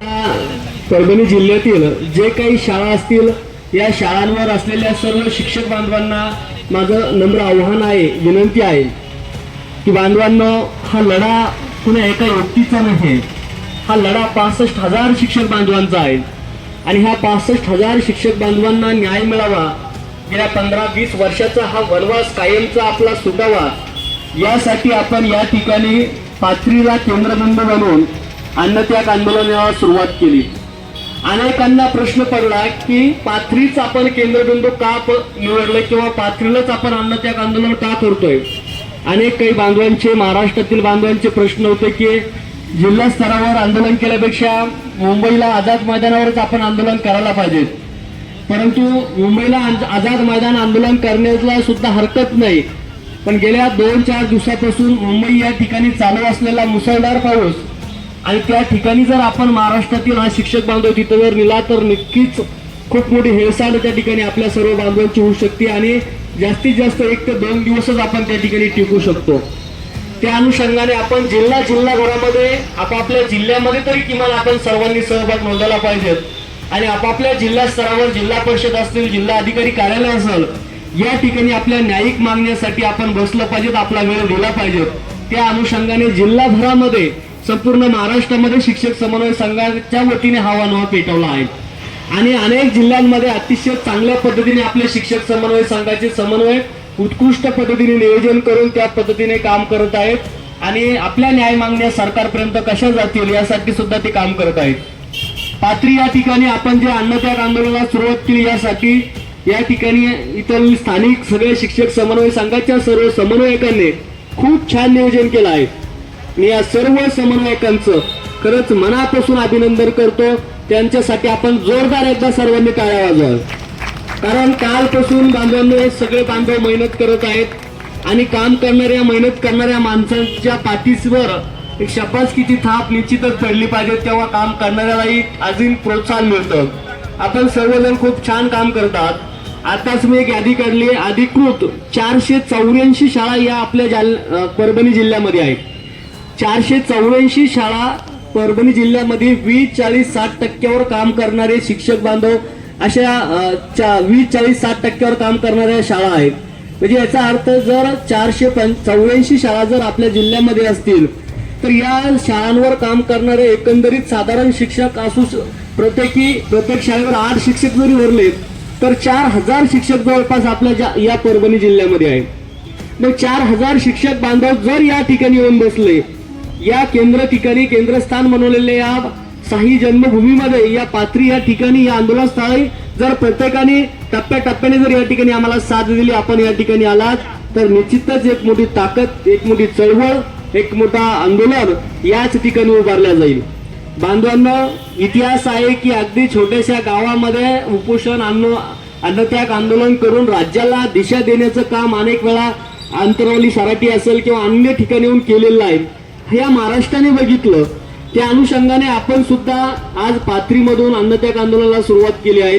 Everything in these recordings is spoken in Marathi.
परभणी जिल्ह्यातील जे काही शाळा असतील या शाळांवर असलेल्या सर्व शिक्षक बांधवांना माझं नम्र आव्हान आहे विनंती आहे की बांधवांनो हा लढा कुणा एका व्यक्तीचा नाही हा लढा पासष्ट हजार शिक्षक बांधवांचा आहे. आणि ह्या पासष्ट हजार शिक्षक बांधवांना न्याय मिळावा गेल्या पंधरा वीस वर्षाचा हा वनवास कायमचा आपला सुटावा यासाठी आपण या ठिकाणी पाथरीला केंद्रबिंदू बनवून अन्नत्याग आंदोलनाला सुरुवात केली. अनेकांना प्रश्न पडला की पाथरीच आपण केंद्रबिंदू का प- निवडलं किंवा पाथरीलाच आपण अन्नत्याग आंदोलन का करतोय? अनेक काही बांधवांचे महाराष्ट्रातील बांधवांचे प्रश्न होते की जिल्हा स्तरावर आंदोलन केल्यापेक्षा मुंबईला आझाद मैदानावरच आपण आंदोलन करायला पाहिजे. परंतु मुंबईला आझाद मैदान आंदोलन करण्याला सुद्धा हरकत नाही. पण गेल्या दोन चार दिवसापासून मुंबई या ठिकाणी चालू असलेला मुसळधार पाऊस आणि त्या ठिकाणी जर आपण महाराष्ट्रातील हा शिक्षक बांधव तिथं जर नेला तर नक्कीच खूप मोठी हेळसांड त्या ठिकाणी आपल्या सर्व बांधवांची होऊ शकते आणि जास्तीत जास्त एक ते दोन दिवसच आपण त्या ठिकाणी टिकू शकतो. त्या अनुषंगाने आपण जिल्हा जिल्हाभरामध्ये आपापल्या जिल्ह्यामध्ये तरी किमान आपण सर्वांनी सहभाग नोंदवला पाहिजेत आणि आपापल्या जिल्हा स्तरावर जिल्हा परिषद असतील जिल्हा अधिकारी कार्यालय असेल या ठिकाणी आपल्या न्यायिक मागण्यासाठी आपण बसलं पाहिजेत आपला वेळ दिला पाहिजेत. त्या अनुषंगाने जिल्हाभरामध्ये संपूर्ण महाराष्ट्रामध्ये शिक्षक समन्वय संघाच्या वतीने हा वानवा पेटवला आहे. आणि अनेक जिल्ह्यांमध्ये अतिशय चांगल्या पद्धतीने आपले शिक्षक समन्वय संघाचे समन्वय उत्कृष्ट पद्धतीने नियोजन करून त्या पद्धतीने काम करत आहेत. आणि आपल्या न्याय मागण्या सरकारपर्यंत कशा जातील यासाठी सुद्धा ते काम करत आहेत. पात्री या ठिकाणी आपण जे अन्नत्याग आंदोलनाला सुरुवात केली यासाठी या ठिकाणी इतर स्थानिक सगळे शिक्षक समन्वय संघाच्या सर्व समन्वयकांनी खूप छान नियोजन केलं आहे. मी या सर्व समन्वयकांचं खरंच मनापासून अभिनंदन करतो. त्यांच्यासाठी आपण जोरदार एकदा सर्वांनी टाळ्या वाजवा कारण कालपासून बांधवांनी हे सगळे बांधव मेहनत करत आहेत आणि काम करणाऱ्या मेहनत करणाऱ्या माणसांच्या पाठीसवर एक शपासकीची थाप निश्चितच पडली पाहिजे तेव्हा काम करणाऱ्यालाही अजून प्रोत्साहन मिळतं. आपण सर्वजण खूप छान काम करतात आताच मी एक यादी काढली अधिकृत चारशे चौऱ्याऐंशी शाळा या आपल्या जाल परभणी जिल्ह्यामध्ये आहेत. चारशे चौऱ्याऐंशी शाळा परभणी जिल्ह्यामध्ये वीस चाळीस साठ टक्क्यावर काम करणारे शिक्षक बांधव अशा चा- वीस चाळीस साठ टक्क्यावर काम करणाऱ्या शाळा आहेत. म्हणजे याचा अर्थ जर चारशे पं चौऱ्याऐंशी शाळा जर आपल्या जिल्ह्यामध्ये असतील तर या शाळांवर काम करणारे एकंदरीत साधारण शिक्षक असू प्रत्येकी प्रत्येक शाळेवर आठ शिक्षक जरी भरले तर चार हजार शिक्षक जवळपास आपल्या ज्या- या परभणी जिल्ह्यामध्ये आहेत. मग चार हजार शिक्षक बांधव जर या ठिकाणी येऊन बसले या केंद्र ठिकाणी केंद्रस्थान बनवलेले या साई जन्मभूमीमध्ये या पात्री या ठिकाणी या आंदोलन स्थळी जर प्रत्येकाने टप्प्याटप्प्याने जर या ठिकाणी आम्हाला साथ दिली आपण या ठिकाणी आलात तर निश्चितच एक मोठी ताकद एक मोठी चळवळ एक मोठा आंदोलन याच ठिकाणी उभारल्या जाईल. बांधवांना इतिहास आहे की अगदी छोट्याशा गावामध्ये उपोषण अन्न अन्नत्याग आंदोलन करून राज्याला दिशा देण्याचं काम अनेक वेळा अंतरवली सराटी असेल किंवा अन्य ठिकाणी येऊन केलेलं आहे हे या महाराष्ट्राने बघितलं त्या अनुषंगाने आपण सुद्धा आज पाथरीमधून अन्नत्याग आंदोलनाला सुरुवात केली आहे.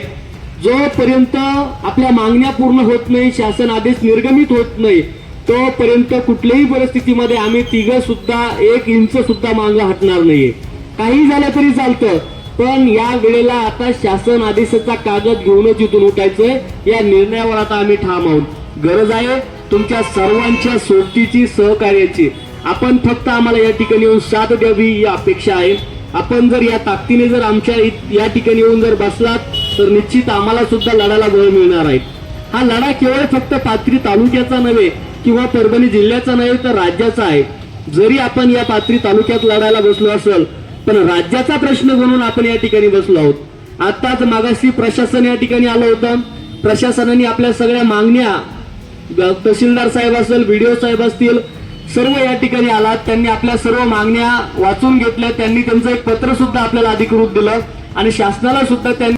जोपर्यंत आपल्या मागण्या पूर्ण होत नाही शासन आदेश निर्गमित होत नाही तोपर्यंत कुठल्याही परिस्थितीमध्ये आम्ही तिघ सुद्धा एक इंच सुद्धा मागं हटणार नाहीये. काही झालं तरी चालतं पण या वेळेला आता शासन आदेशाचा कागद घेऊनच इथून उठायचंय. या निर्णयावर आता आम्ही ठाम आहोत. गरज आहे तुमच्या सर्वांच्या सोबतीची सहकार्याची. आपण फक्त आम्हाला या ठिकाणी येऊन साथ द्यावी ही अपेक्षा आहे. आपण जर या ताकदीने जर आमच्या या ठिकाणी येऊन जर बसलात तर निश्चित आम्हाला सुद्धा लढायला बळ मिळणार आहे. हा लढा केवळ फक्त पाथरी तालुक्याचा नव्हे किंवा परभणी जिल्ह्याचा नव्हे तर राज्याचा आहे. जरी आपण या पाथरी तालुक्यात लढायला बसलो असेल पण राज्याचा प्रश्न म्हणून आपण या ठिकाणी बसलो आहोत. आताच मागाशी प्रशासन या ठिकाणी आलं होतं. प्रशासनाने आपल्या सगळ्या मागण्या तहसीलदार साहेब असेल बीडीओ साहेब असतील सर्व या ठिकाणी आलात. त्यांनी आपल्या सर्व मागण्या वाचून घेतल्या. त्यांनी त्यांचं एक पत्र सुद्धा आपल्याला अधिकृत दिलं. आणि शासनाला सुद्धा त्यांनी